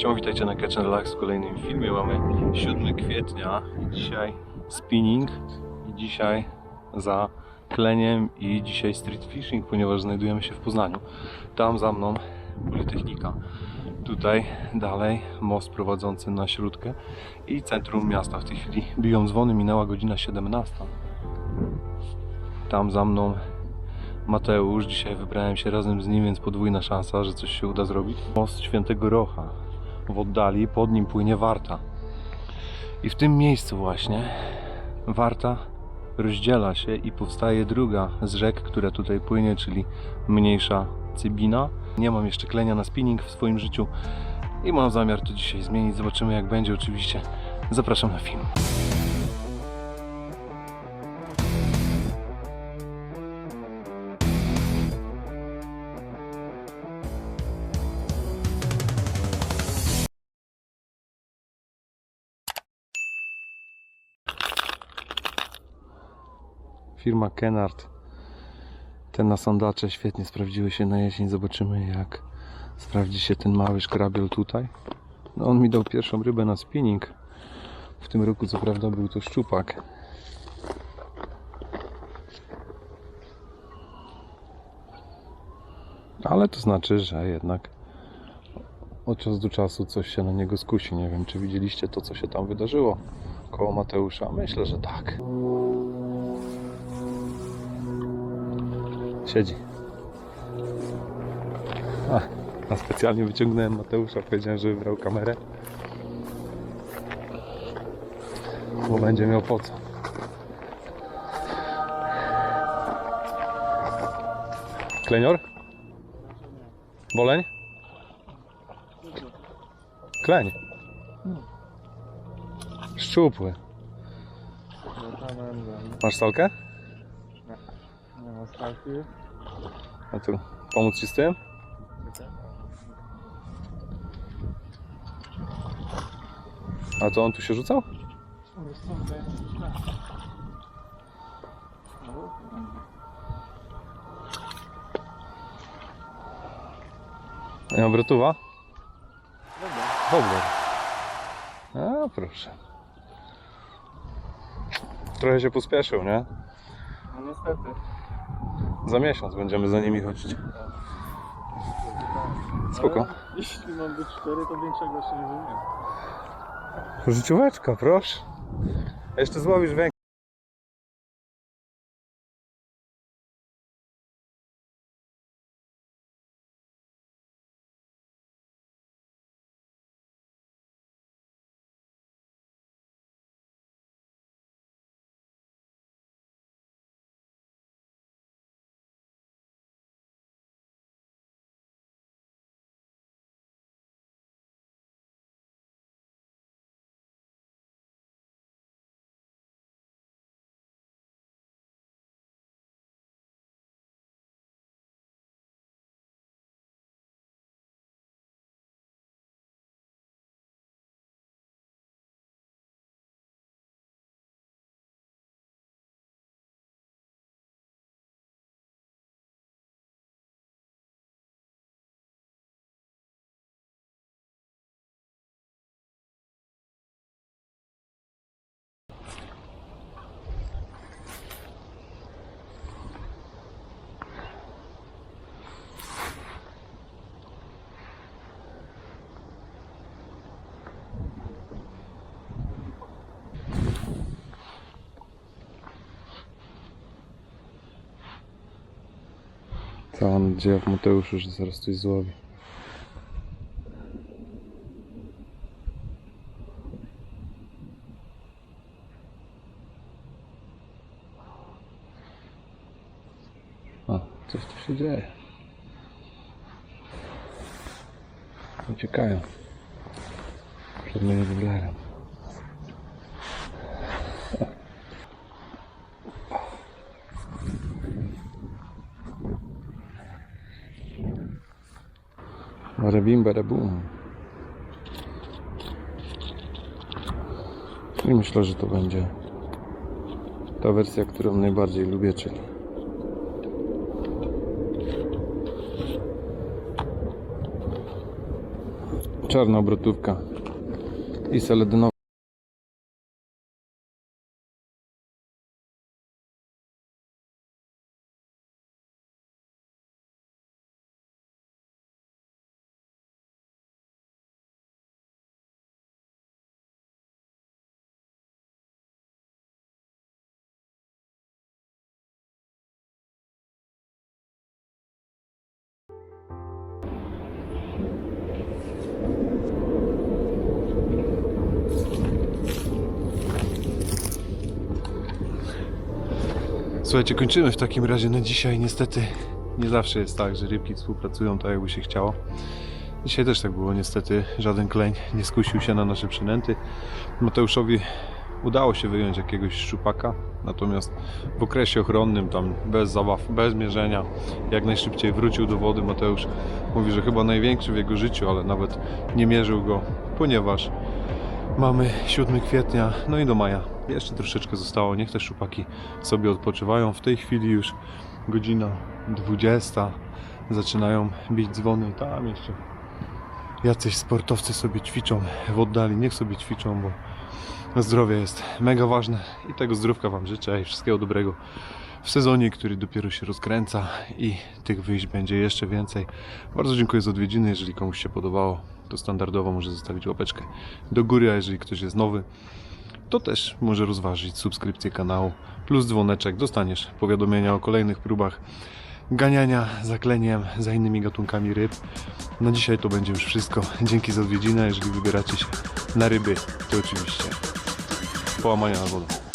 Cześć, witajcie na Catch and Relax w kolejnym filmie. Mamy 7 kwietnia i dzisiaj spinning i dzisiaj za kleniem i dzisiaj street fishing, ponieważ znajdujemy się w Poznaniu. Tam za mną Politechnika. Tutaj dalej most prowadzący na śródkę i centrum miasta. W tej chwili biją dzwony, minęła godzina 17. Tam za mną Mateusz. Dzisiaj wybrałem się razem z nim, więc podwójna szansa, że coś się uda zrobić. Most Świętego Rocha. W oddali pod nim płynie Warta. I w tym miejscu właśnie Warta rozdziela się i powstaje druga z rzek, która tutaj płynie, czyli mniejsza Cybina. Nie mam jeszcze klenia na spinning w swoim życiu i mam zamiar to dzisiaj zmienić. Zobaczymy jak będzie oczywiście. Zapraszam na film. Firma Kenard. Te nasądacze świetnie sprawdziły się na jesień. Zobaczymy jak sprawdzi się ten mały szkrabiel tutaj. No on mi dał pierwszą rybę na spinning. W tym roku co prawda był to szczupak. Ale to znaczy, że jednak od czasu do czasu coś się na niego skusi. Nie wiem, czy widzieliście to, co się tam wydarzyło koło Mateusza. Myślę, że tak. Siedzi. A, a specjalnie wyciągnąłem Mateusza, powiedziałem, że wybrał kamerę. Bo będzie miał po co. Klenior? Boleń? Kleń. Szczupły. Masz salkę? Nie ma startu. A tu pomóc ci z tym? A to on tu się rzucał? Nie ma brotuwa? Dobra. A proszę. Trochę się pospieszył, nie? No niestety. Za miesiąc będziemy za nimi chodzić. Spoko. Ale Jeśli mam być szczery, to większego się nie wymienię. Życióweczka, proszę. Jeszcze złowisz węg. Cała nadzieja w Mateuszu, że zaraz coś złowi. O, coś tu się dzieje. Uciekają. Przed moim wiglarem. Bada bada boom. I myślę, że to będzie ta wersja, którą najbardziej lubię, czyli Czarna obrotówka i seledynowa. Słuchajcie, kończymy w takim razie na dzisiaj. Niestety nie zawsze jest tak, że rybki współpracują tak, jakby się chciało. Dzisiaj też tak było, niestety żaden kleń nie skusił się na nasze przynęty. Mateuszowi udało się wyjąć jakiegoś szczupaka, natomiast w okresie ochronnym, tam bez zabaw, bez mierzenia, jak najszybciej wrócił do wody. Mateusz mówi, że chyba największy w jego życiu, ale nawet nie mierzył go, ponieważ Mamy 7 kwietnia, no i do maja. Jeszcze troszeczkę zostało, niech te szupaki sobie odpoczywają. W tej chwili już godzina 20. Zaczynają bić dzwony. Tam jeszcze jacyś sportowcy sobie ćwiczą w oddali. Niech sobie ćwiczą, bo zdrowie jest mega ważne i tego zdrówka Wam życzę i wszystkiego dobrego w sezonie, który dopiero się rozkręca i tych wyjść będzie jeszcze więcej. Bardzo dziękuję za odwiedziny. Jeżeli komuś się podobało, to standardowo może zostawić łapeczkę do góry, a jeżeli ktoś jest nowy, to też może rozważyć subskrypcję kanału plus dzwoneczek. Dostaniesz powiadomienia o kolejnych próbach ganiania zakleniem za innymi gatunkami ryb. Na dzisiaj to będzie już wszystko. Dzięki za odwiedziny. Jeżeli wybieracie się na ryby, to oczywiście połamania na wodę.